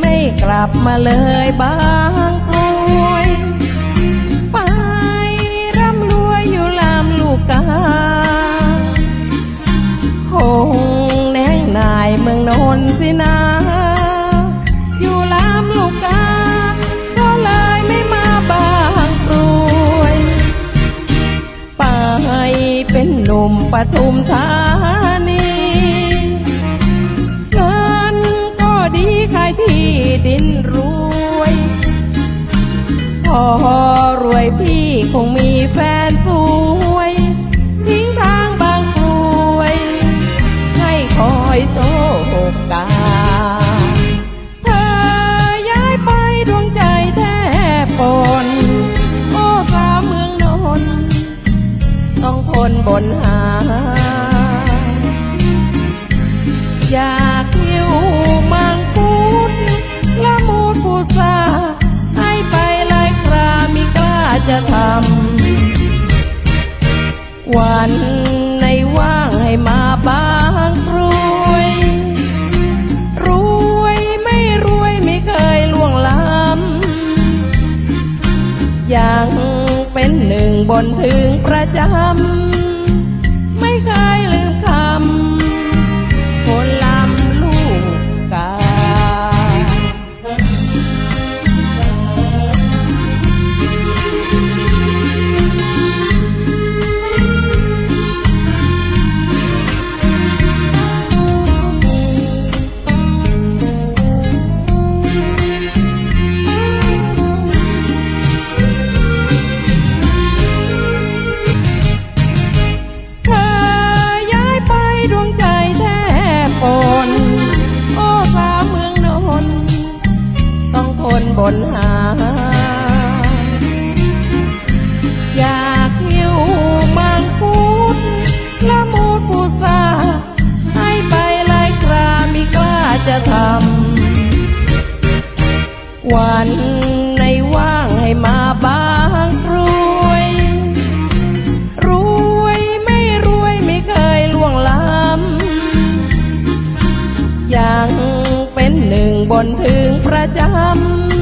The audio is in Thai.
ไม่กลับมาเลยบางกรวยไปร่ำรวยอยู่ลามลูกกาคงแน่งนายเมืองนนสินะอยู่ลามลูกกาก็เลยไม่มาบางกรวย ไปเป็นหนุ่มปทุมธา ดินรวย พอรวยพี่คงมีแฟนสวย ทิ้งทางบางกรวย ให้คอยโศกาเธอย้ายไปดวงใจแทบปนโอ้สาเมืองนนท์ต้องทนบนหาอยากหิวมัง ธรรม วันในว่างให้มาบางกรวย รวยไม่รวยไม่เคยล่วงล้ำยังเป็นหนึ่งบนถึงประจำ ต้องทนบนหา คนถึงประจำ